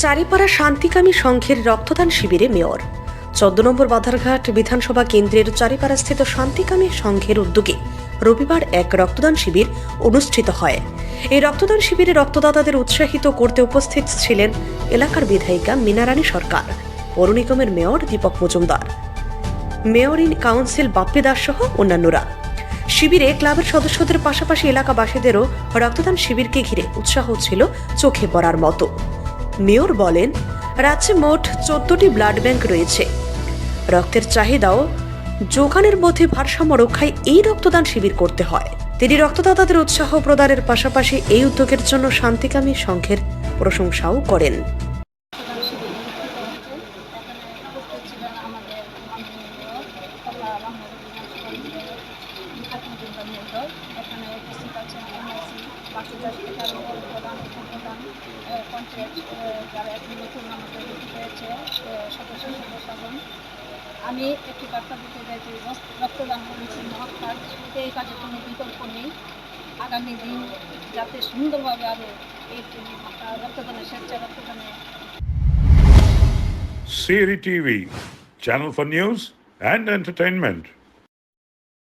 চারিপাড়া শান্তিকামী সংঘের রক্তদান শিবিরে মেয়র। চোদ্দ নম্বর বাধারঘাট বিধানসভা কেন্দ্রের চারিপাড়াস্থিত শান্তিকামী সংঘের উদ্যোগে রবিবার এক রক্তদান শিবির অনুষ্ঠিত হয়। এই রক্তদান শিবিরে রক্তদাতাদের উৎসাহিত করতে উপস্থিত ছিলেন এলাকার বিধায়িকা মিনারানী সরকার, পৌর নিগমের mayor Dipak Majumdar, mayor in council Bappi Das সহ অন্যান্যরা। শিবিরে ক্লাবের সদস্যদের পাশাপাশি এলাকাবাসীদেরও রক্তদান শিবিরকে ঘিরে উৎসাহ ছিল চোখে পড়ার মতো। মেয়র বলেন, রাজ্যে মোট চোদ্দটি ব্লাড ব্যাংক রয়েছে। রক্তের চাহিদাও যোগানের মধ্যে ভারসাম্য রক্ষায় এই রক্তদান শিবির করতে হয়। তিনি রক্তদাতাদের উৎসাহ প্রদানের পাশাপাশি এই উদ্যোগের জন্য শান্তিকামী সংঘের প্রশংসাও করেন। এখানে আমি একটি বার্তা দিতে চাই যে রক্ত- রক্তদান করেছি কাজ এই কাজের কোনো বিকল্প নেই আগামী দিন যাতে সুন্দরভাবে আরও এই রক্তদানের স্বেচ্ছা রক্তদানে Siri TV, channel for news and entertainment.